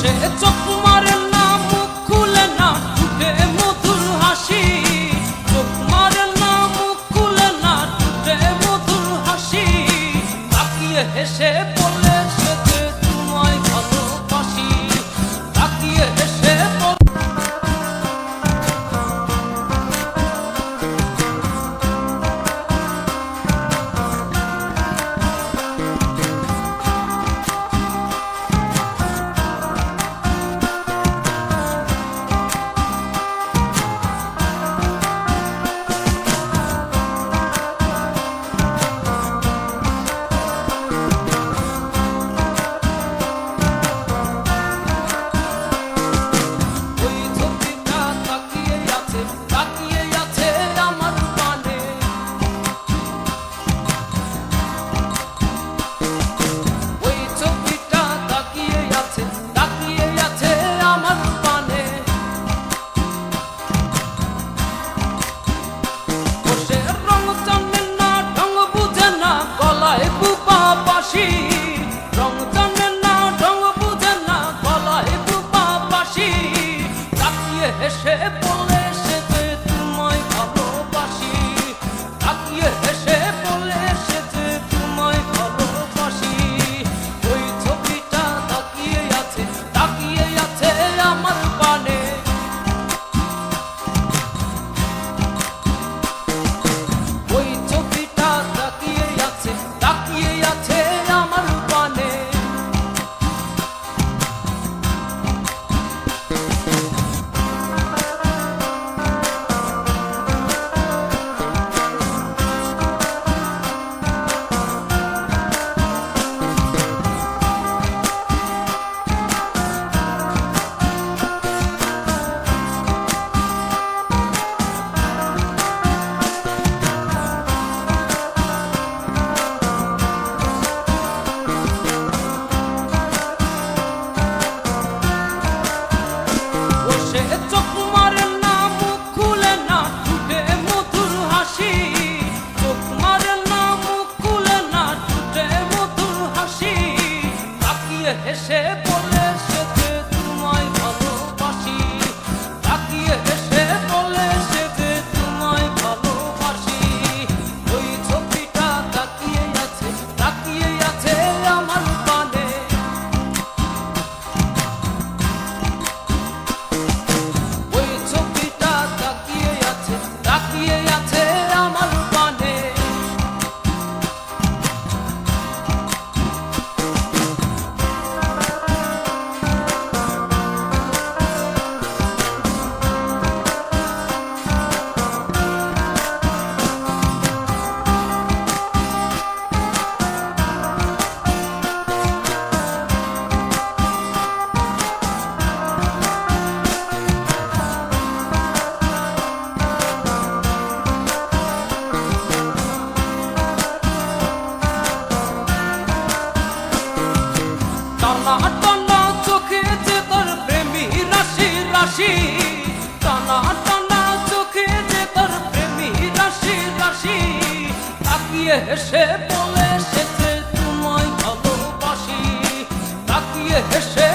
সে চোখ মারে না, মুখ খুলে না মধুর হাসি। চোখ মারে না, মুখ না ফুটে মধুর হাসি। তাকিয়ে হেসে হাসি রংচন্দ্র এসে বল তাকিয়ে হেসে বলে এসেছে তোমায় ভালোবাসি। তাকিয়ে হেসে